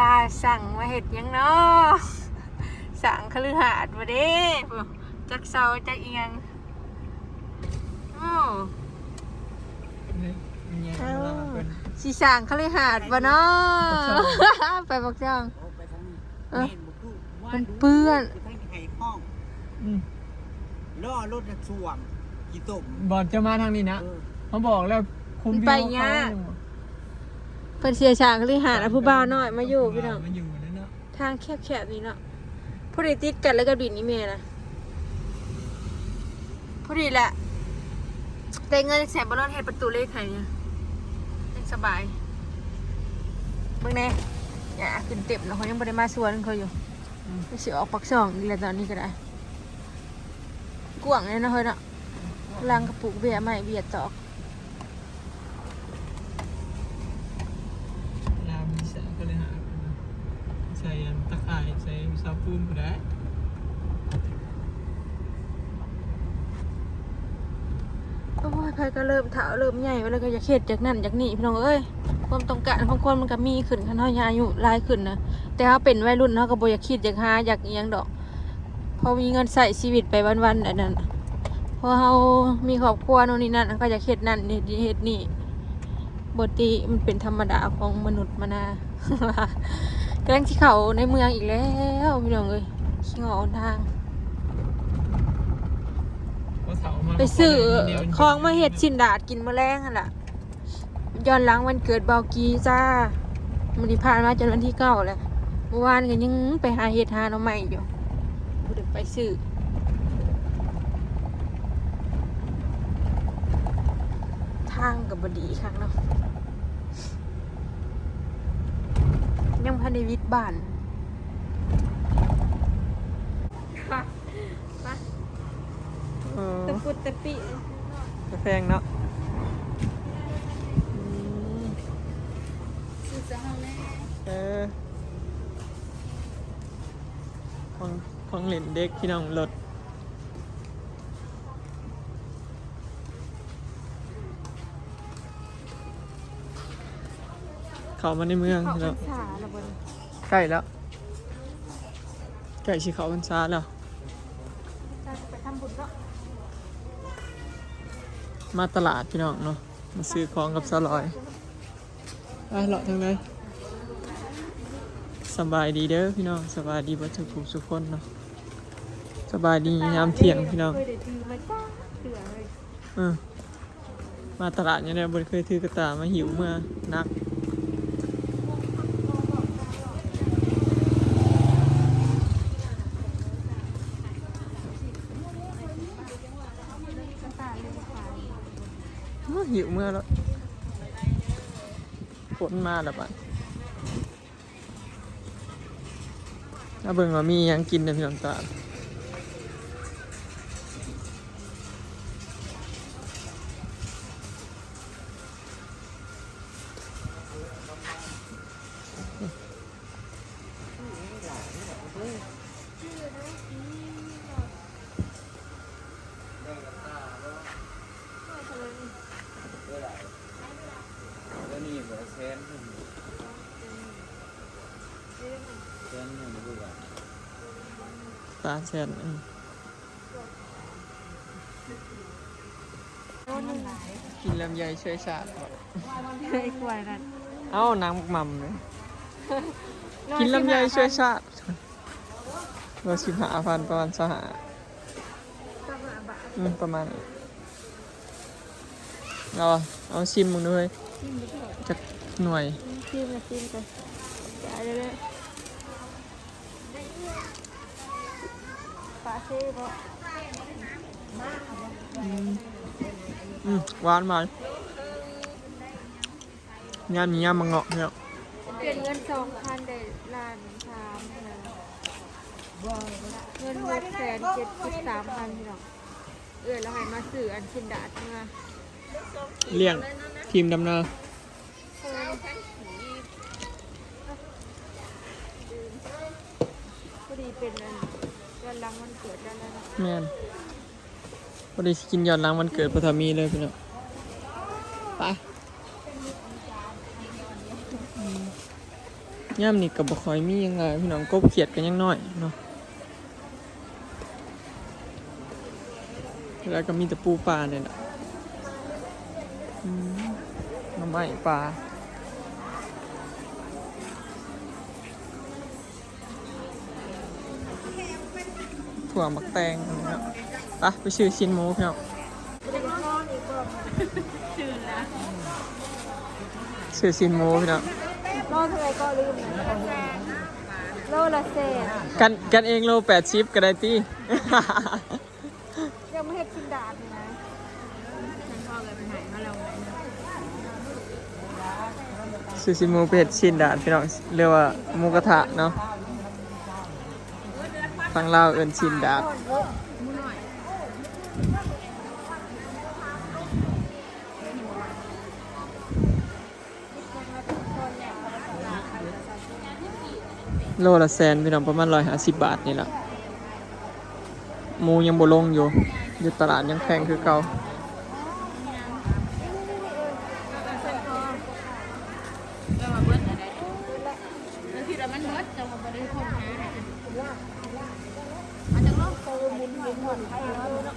ลาสั่งมาเห็ดหยังเนาะสั่งคฤหาสน์มาเด้ผู้จักเซาจักเอียงโอ้เนี่ยเวลาเพิ่นสิสั่งคฤหาสน์บ่เนาะไปบอกจ้องโอ้ไปทางนี้เอ้อแม่นบ่คือว่ามันเปื้อนไปทางไห้ห้องอืมล้อรถน่ะท่วมกี่ตุ่มบอดจะมาทางนี้นะเออเขาบอกแล้วคุณไปยาก เพิ่นเสียช่างคฤหาสน์เอาผู้บ่าวน้อยมาอยู่พี่น้อง มาอยู่นั่นเนาะทางแคบๆนี่เนาะพอดีติดกันแล้วก็บินนี่เมนะพอดีแหละแต่เงินแสนบอลลอนเฮ็ดประตูเลขให้เนี่ยยังสบายเบิ่งแน่อย่าขึ้นเต็มแล้วเขายังบ่ได้มาสวนเขาอยู่ไม่สิออกปักช่องนี่แหละตอนนี้ก็ได้กว้างเลยเนาะเฮ้ยเนาะลังกระปุกเบียร์ใหม่เบียร์ตอก ลามีสาก็เลยหาใส่อันตะข่ายใส่ซาปูนก็ได้โอ้ยไผก็เริ่มเถาเริ่มใหญ่ไปแล้วก็อยากเฮ็ดจากนั่นจากนี่พี่น้องเอ้ยความต้องการของคนมันก็มีขึ้นคันเฮาอายุหลายขึ้นนะแต่เขาเป็นวัยรุ่นเขาก็บ่อยากคิดอยากหาอยากอิหยังดอกพอมีเงินใส่ชีวิตไปวันๆอันนั้นพอเขามีครอบครัวโน่นนี่นั่นก็อยากเฮ็ดนั่นเฮ็ดนี่เฮ็ดนี่บติมันเป็นธรรมดาของมนุษย์มานา กำลังที่เขาในเมืองอีกแล้วพี่น้องเอ้ยขี้งออนทางเพราะเสามาไปซื้อเดี๋ยวของมาเฮ็ดชินดาดกินมื้อแรงหั่นล่ะย้อนหลังวันเกิดเบากีจ้ามันที่ผ่านมาจนวันที่เก้าแล้วเมื่อวานก็ยังไปหาเฮ็ดหาหน่อไม้อยู่บ่ได้ไปซื้อทางก็บ่ดีคักเนาะยัง พันในวิทย์บ้านค่ะไปเออตะปุดตะปิกาแฟงเนาะซื้อจะห้องแม่เออของของเล่นเด็กพี่น้องรถ เข้ามาในเมืองเขาพี่พรน้องรษาละบนใกล้แล้วใกล้ชิเขาพรรษาแล้วจะไปทำบุญก็มาตลาดพี่น้องเนาะมาซื้อของกับสลอยไปเลาะทางไหนสบายดีเด้อพี่น้องสบายดีบัดทุกผู้ทุกคนเนาะสบายดียามเที่ยงพี่น้องเคยได้ถือมาจ้าเสือเลยเออมาตลาดเนี่ยบนเคยถือกระตามาหิวเมื่อนัก หิวเมื่อแล้วฝนมาแล้วบัดถ้าเบิ่งว่ามียังกินในพี่น้องตา ตาแช่นอืมกินลำไยช่วยชาติบ่เคยกลัวนั่นเอ้านางหม่ำเลยกินลำไยช่วยชาติเราสิบหาพันประมาณสหาอืมประมาณนี้เอาเอาชิมมึงด้วยจักหน่วยชิมมาชิมกันจะอะไรเลยปลาเซ่บ่ อืมหวานมาย่านมีย่ามมังเงาะเนี่ยเปลี่ยนเงินสองพันได้ล้านสามนะเงินหกแสนเจ็ดสิบสามพันพี่น้องเออแล้วให้มาซื้ออันชินดาดมาเลี้ยงทีมดำนาพอดีเป็นอัน วันหลังวันเกิดแล้วนะแม่นพอดีสิกินยอดล้างวันเกิดปฐมีเลยพี่น้องไปย่ำนี่กับบ่คอยมียังไงพี่น้องกบเขียดกันยังน้อยเนาะแล้วก็มีแต่ปูปลาเนี่ยแหละอืมหน้ำไม้ปลา ถั่วหมักแตงอะไรเนาะไปไปชื่อชิ้นหมูพี่น้องชื่อชิ้นหมูพี่น้องโลเท่าไรก็ลืมโลละเศษกันกันเองโลแปดชิปก็ได้ตียังไม่ให้กินดาดเลยนะฉันพ่อเลยไปไหนมาเราไหนซูชิหมูเป็ดชิ้นดาดพี่น้องเรียกว่าหมูกระทะเนาะ ฟังเล่าเอินชินดาบโลละแสนพี่น้องประมาณร้อยห้าสิบบาทนี่แหละมูยังบ่ลงอยู่อยู่ตลาดยังแพงคือเก่าเรามาเบิ้ลอะไรแล้วที่เรามันเบิ้ลเรามาบริโภคหามันจะต้องโตมุนมุนหมดให้แล้วเนาะ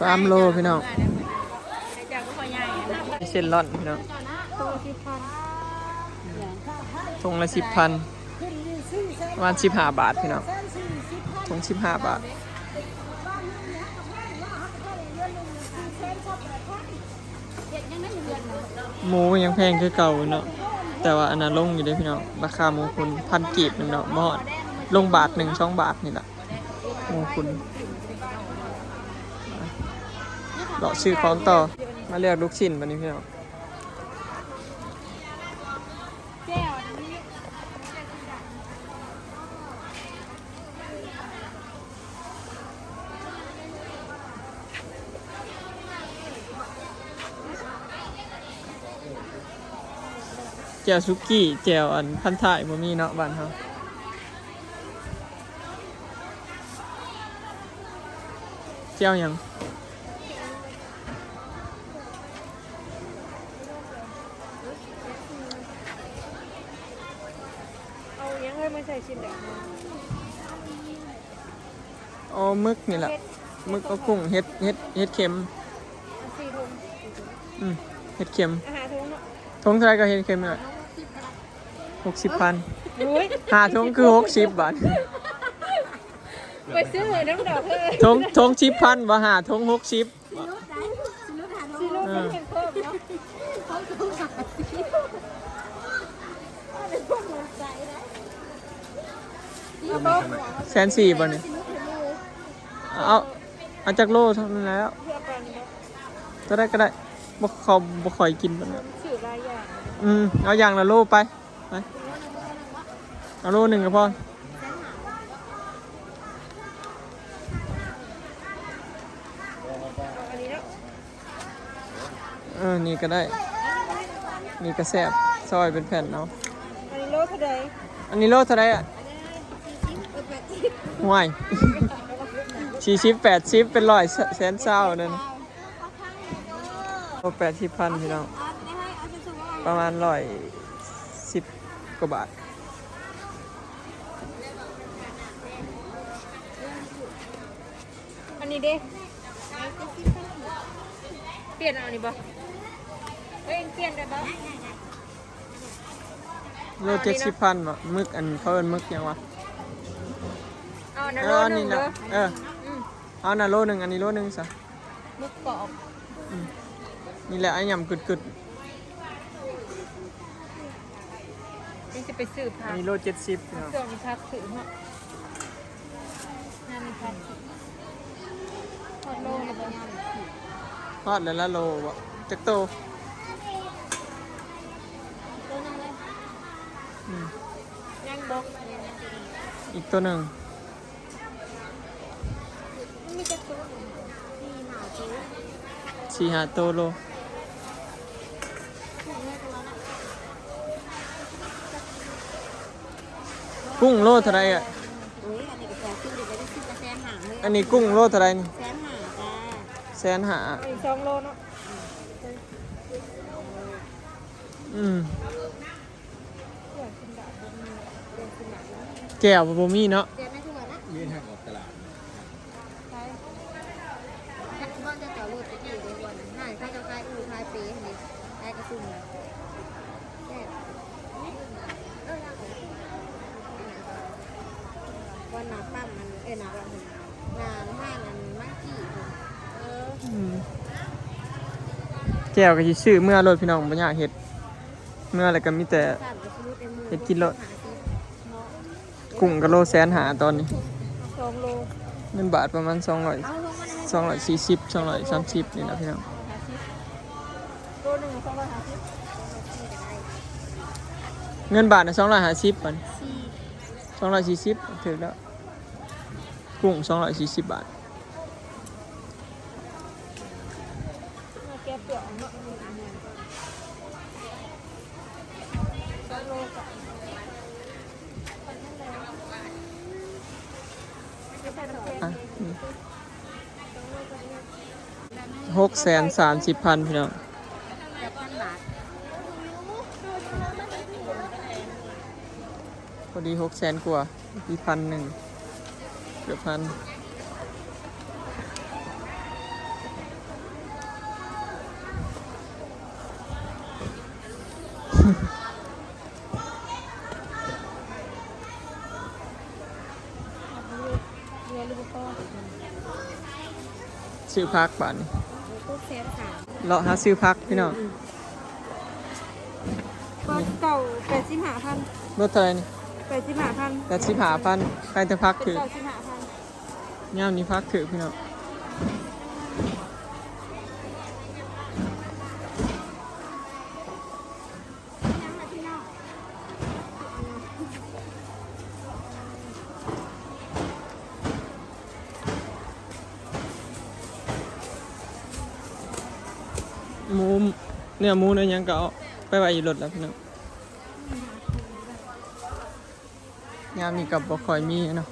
สามโลพี่น้องจาก็พอใหญ่นะเส้นร่อนพี่น้องทงละสิบพันประมาณสิบห้าบาทพี่น้องทงสิบห้าบาทหมูยังแพงคือเก่าเนาะแต่ว่าอันนั้นลงอยู่ด้พี่น้องราคาหมูคุณพันกีบหนึ่งเนาะมอดลงบาทหนึ่งสองบาทนี่แหละหมูคุณ เลาะชื่อของต่อ มาเรียกลูกชิ้นวันนี้พี่น้องแจวซุกี้แจวอันพันถ่ายบ่มีเนาะบ้านเฮาแจวยัง เอายัง ไงมาใส่ชิ้นเด็กอ๋อมึกนี่แหละมึกเอากุ้งเฮ็ดเฮ็ดเฮ็ดเค็มสี่ถุงอืมเฮ็ดเค็มอาหารถุงเนาะทงเท่าไหรก็เฮ็ดเค็มน่ะหกสิบพันอุ้ยห้าทงคือหกสิบบาทไปซื้อน้ำดอกเฮ้ยทงทงสิบพันบ่ห้าทงหกสิบ ซีโร่เป็นเพิ่มเนาะ แสนสี่บ่เนี่ยเอาเอาจากโลเท่านั้นแล้วเพื่อกันเนาะก็ได้ก็ได้บ่เขาบ่ค่อยกินปานนั้นสื่อรายอย่างอืมเอาอย่างละโลไปไปเอาโลหนึ่งก็พออันนี้เนาะเออนี่ก็ได้ นี่ก็แซ่บซอยเป็นแผ่นเนาะอันนี้โลเท่าใดอันนี้โลเท่าไหรอะ ห่วยสี่สิบแปดสิบเป็นร้อยแสนเศร้านั่นโลแปดสิบพันพี่น้อง ประมาณร้อยสิบกว่าบาทอันนี้เด้เปลี่ยนเอาอันนี้บ่เฮ้ยเปลี่ยนได้บ่โลเจ็ดสิบพันวะมึกอันเขาเอินมึกยังวะ เอาอันเอนั้นโลอหนึนี่งนะเด้อเอออืมเอาน่ะโลหนึ่งอันนี้โลหนึ่งซะมุกกรอบนี่แหละไอ้ยำกึดกึดนี่จะไปซื้อๆผัอันกนี้โลเจ็ดสิบพี่น้องเครื่องมีผักซื้อเนาะนั่นมีผักซื้อทอดโลเลยบ่ทอดแล้วละโลบ่จักโตตัวนึงเลยอืมยังบก อีกตัวหนึ่ง มีจะตัวมีหนาตัว สี่ห้าโตโลกุ้งโลเท่าไรอะ โอ้ยอันนี้ก็แซมขึ้นอยู่ไม่ได้ขึ้นกระแซมหางเลยอันนี้กุ้งโลเท่าไรนี่แซมหางจ้าแสนหาอีกสองโลเนาะอืมแก้วบ่มีเนาะ เดี๋ยวไม่ทั่วนะมีทางออกตลาด ใช่บ้านจะต่อรถไปกี่ในวันน่าใครจะคลายอูคลายเป๊ะนี่คลายกระซุ่มแซ่บวันหนาปั้มมันเอ้ยหนาวันหนาห้างมันมักกี่เออ อืม แก้วก็สิซื้อเมื่อรถพี่น้องบ่อยากเฮ็ดเมื่อแล้วก็มีแต่สามกระซุ่มเต็มมือเฮ็ดกินโลดกุ้งก็โลแสนหาตอนนี้สองโลเงินบาทประมาณ200เอาลงมาใน240 230นี่นะพี่น้องโลหนึ่งสองร้อยห้าสิบเงินบาทน่ะ250ปันสี่240ถึงแล้วกุ้ง240บาท แกเปลือกเนาะสองโลกับอะหกแสนสามสิบพันพี่น้องแปดพันาทพอดีหกแสนกว่าอีพันหนึ่งเกือบพัน เรือลูกพ่อ ซื้อพักบาทนี่ตู้แสนสามเลาะหาซื้อพักพี่น้องก็เก่าแปดสิบห้าพันรถเท่าไหรนี่แปดสิบห้าพันแปดสิบห้าพันใครจะพักเป็นถือเก้าสิบห้าพัน ย่ามนี้พักถือพี่น้อง เนี่ยหมูเนี่ยยังก็เอาไปไว้อยู่รถแล้วพี่น้องยามนี้กับบ่ค่อยมีเนาะ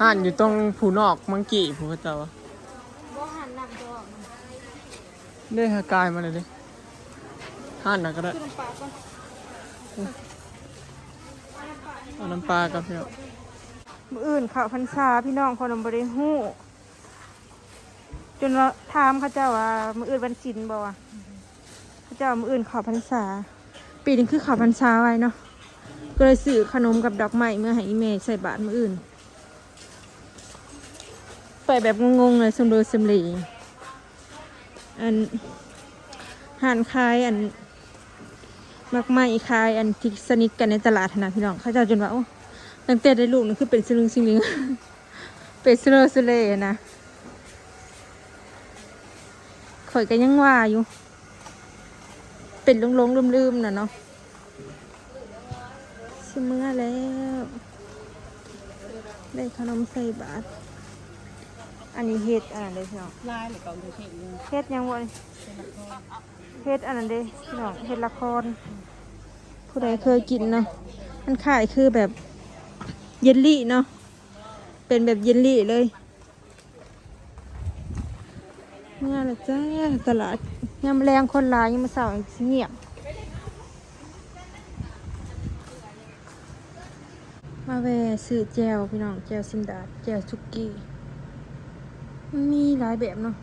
ห่านอยู่ตรงผูนอกมังกี้ผูพระเจ้าวะบ่หันหนักดอกได้หากายมาเลยดิห่านน่ะก็ได้ขึ้นปากก่อนเอาน้ำปลากับพี่น้อง มืออื่นข่าวพันษาพี่น้องคนบริหู้ จนเราถามเขาเจ้าว่ามืออื่นวันศิลบ่วะเขาเจ้ามืออื่นข่าวพันษา ปีนี้คือข่าวพันษาไว้เนาะก็เลยซื้อขนมกับดอกไม้เมื่อให้อีเมย์ใส่บาตรมืออื่น ไปแบบงงๆเลยสมโดยสมหลีอันห่านคายอันมากไม้คายอันที่สนิทกันในตลาดนะพี่น้องเขาเจ้าจนว่าตั้งแต่ได้ลูกนั่นคือเป็นสลึงสิงลิงเป็นสโลสเลนะ ข่อยก็ยังว่าอยู่ เป็นลงๆลืมๆน่ะเนาะชิเมื่อแล้ว ได้ขนมใส่บาทอันนี้เฮ็ดอันนั้นเลยพี่น้องลายหรือเก่าดูเช่นเฮ็ดยังบ่นี่เฮ็ดอันนั้นเด้พี่น้องเฮ็ดละคร ผู้ใดเคยกินเนาะมันขายคือแบบเยลลี่เนาะเป็นแบบเยลลี่เลย เมื่อละจ้าตลาดยามแรงคนลายยังมาเสาร์เงียบ มาแวะซื้อแจวพี่น้องแจวซินดาแจวสุกี้มันมีหลายแบบเนาะ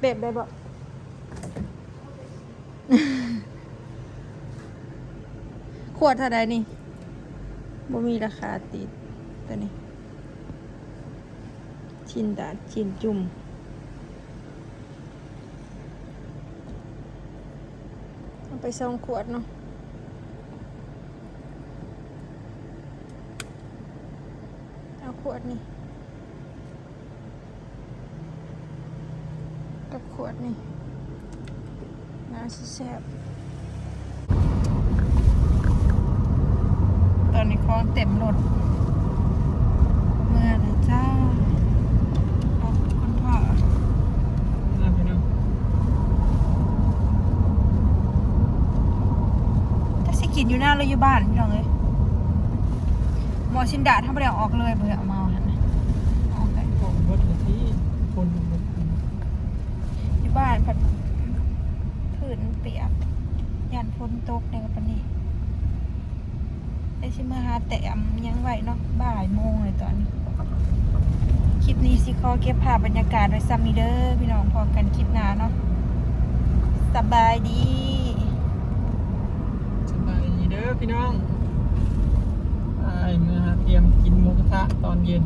แบบได้บ่ขวดเท่าใดนี่บ่มีราคาติดตัวนี้ ชินดาชินจุ่ม ไปสองขวดเนาะเอาขวดนี่ กับขวดนี่น่าจะแซบตอนนี้คลองเต็มรถ กินอยู่หน้าเราอยู่บ้านพี่น้องเอ้ยหมอชินดาถ้าไม่ได้อออกเลยเบื่อเอามาหันออกไปผมรถที่คนอยู่บ้านผัดผืนเปียกยันฝนตกในวันนี้ได้ชิมาหาแต่อำยังไหวเนาะบ่ายโมงเลยตอนนี้ คลิปนี้สิขอเก็บภาพบรรยากาศไว้ซัมมีเดอร์พี่น้องพอกันคลิปหน้าเนาะสบายดี พี่น้องไอ้เมื่อเตรียมกินหมูกระทะตอนเย็น